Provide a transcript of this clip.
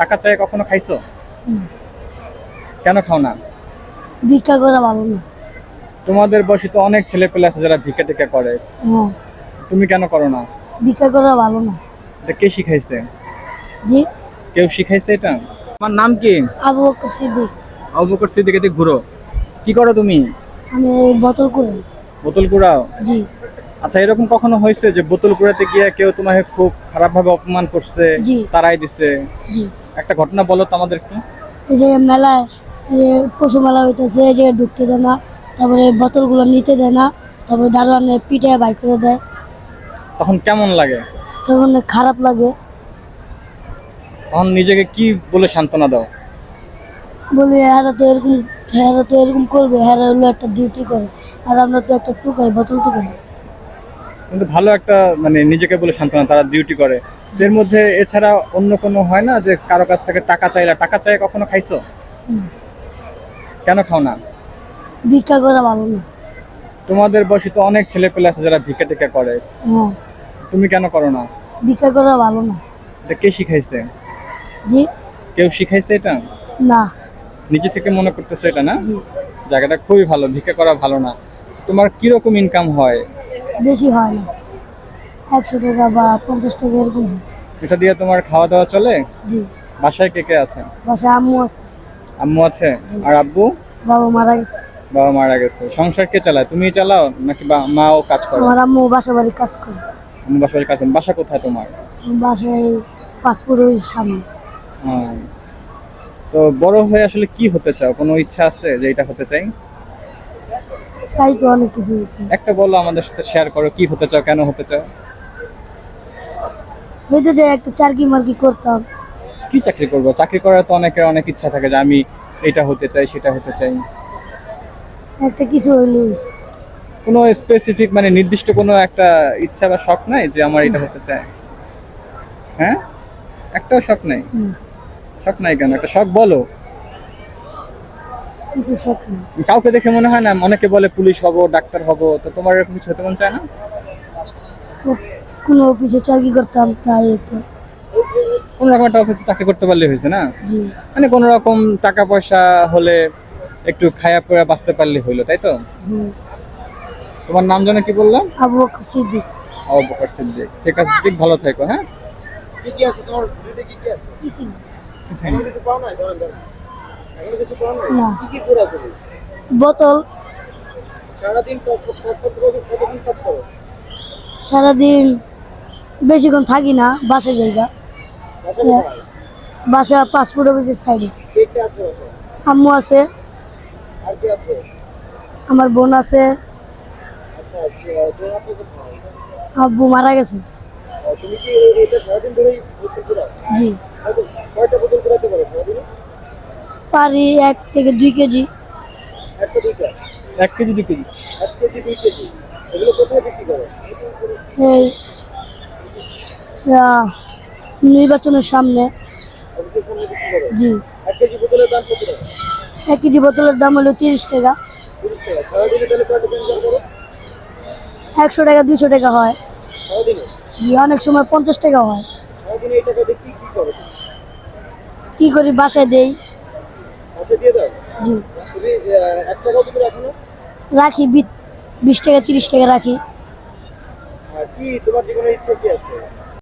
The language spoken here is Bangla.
টাকা চাই কখনো খাইছো? কেন খাও না? ভিক্ষা করা ভালো না। তোমাদের বয়সী তো অনেক ছেলে পেলে আছে যারা ভিক্ষা টিকা করে। হ্যাঁ। তুমি কেন করো না? ভিক্ষা করা ভালো না। এটা কে শিখাইছে? জি? কেউ শিখাইছে এটা? আমার নাম কি? আবু বকর সিদ্দিক। অবকর সিদ্দিকে দিকে ঘুরো। কি করো তুমি? আমি বোতল করে বোতল কুড়াও জি। আচ্ছা এরকম কখনো হয়েছে যে বোতল কুড়াতে গিয়ে কেউ তোমাকে খুব খারাপ ভাবে অপমান করছে তারাই দিছে? জি। একটা ঘটনা বলো তো আমাদের একটু এই যে মেলায় এই পশু মেলা হইতেছে এই জায়গায় ঢুকতে দেয় না। তারপরে বোতলগুলো নিতে দেয় না। তারপরে দারোয়ানে পিঠে বাই করে দেয়। তখন কেমন লাগে? তখন খারাপ লাগে। তখন নিজেকে কি বলে সান্ত্বনা দাও? বলি হেরা তো এরকম হেরা তো এরকম করবে হেরা হলো একটা ডিউটি করে। আর আমরা তো একটা টুকাই বোতল টুকাই। কিন্তু ভালো একটা মানে নিজেকে বলে সান্ত্বনা তারা ডিউটি করে। এর মধ্যে এছাড়া অন্য কোনো হয় না যে কারও কাছ থেকে টাকা চাইলা টাকা চাই কখনো খাইছো? কেন খাও না? ভিক্ষা করা ভালো না। তোমাদের বয়সী তো অনেক ছেলে পেলে আছে যারা ভিক্ষা টিকা করে। হ্যাঁ। তুমি কেন করো না? ভিক্ষা করা ভালো না। এটা কে শিখাইছে? জি। কেউ শিখাইছে এটা? না। নিজে থেকে মনে করতেছে এটা না? জি। জায়গাটা খুবই ভালো ভিক্ষা করা ভালো না। তোমার কীরকম ইনকাম হয়? বেশি হয় না। একশো টাকা বা পঞ্চাশ টাকা এরকম এটা দিয়ে তোমার খাওয়া দাওয়া চলে? জি। বাসায় কে কে আছে? বাসায় আম্মু আছে। আম্মু আছে? আর আব্বু? বাবা মারা গেছে। বাবা মারা গেছে। সংসার কে চালায়? তুমি চালাও নাকি মাও কাজ করো? আমার আম্মু বাসা বাড়ি কাজ করে। আম্মু বাসায় কাজ করেন। বাসা কোথায় তোমার? বাসায় পাসপোর্টের সামনে। হ্যাঁ। তো বড় হয়ে আসলে কি হতে চাও? কোনো ইচ্ছা আছে যে এটা হতে চাই? চাই তো অনেক কিছু। একটা বলো আমাদের সাথে শেয়ার করো কি হতে চাও কেন হতে চাও? হইতে চাই একটা চারকি মার্কি করতাম। কি চাকরি করব? চাকরি করার তো অনেকের অনেক ইচ্ছা থাকে যে আমি এটা হতে চাই সেটা হতে চাই। একটা কিছু হইলে কোনো স্পেসিফিক মানে নির্দিষ্ট কোনো একটা ইচ্ছা বা শখ নাই যে আমার এটা হতে চাই হ্যাঁ? একটাও শখ নাই? শখ নাই কেন? একটা শখ বলো। কিছু স্বপ্ন কাউকে দেখে মনে হয় না অনেকে বলে পুলিশ হব ডাক্তার হব তো তোমার এরকম কিছু হতে মন চায় না? কোনো অফিসে চাকরি করতাম তাই তো কোনো রকম একটা অফিসে চাকরি করতে পারলে হয়েছে না? জি। মানে কোনো রকম টাকা পয়সা হলে একটু খায়া পড়া বাঁচতে পারলে হইল তাই তো? তোমার নাম জানো কি বললাম? আবু বকর সিদ্দিক। অবকার সিদ্দিক। ঠিক আছে ঠিক ভালো থেকো হ্যাঁ? কি কি আছে তোমার কি কি আছে? কিছু না। কিছু পাও না ধরেন ধরেন। এখনও কিছু পাও না না। কি কি করে তুমি বোতল। সারাদিন কতদিন কাজ করো? সারাদিন বেশিক্ষণ থাকি না বাসা জায়গা। বাসা পাসপোর্ট অফিসের সাইডে কে কে আছে বাসায়? আম্মু আছে। আর কি আছে? আমার বোন আছে। আচ্ছা আচ্ছা? আব্বু মারা গেছে? জি। পারো এক থেকে দুই কেজি। এক কেজি দুই কেজি। এক কেজি দুই কেজি। এগুলো কোথায় বিক্রি করো? নির্বাচনের সামনে। জি। এক কেজি বোতলের দাম হলো তিরিশ টাকা। একশো টাকা, দুশো টাকা হয়। অনেক সময় পঞ্চাশ টাকা হয়। কি করো, বাসায় দেই। জি। রাখো বিশ টাকা, তিরিশ টাকা রাখি। তোমার কি আছে?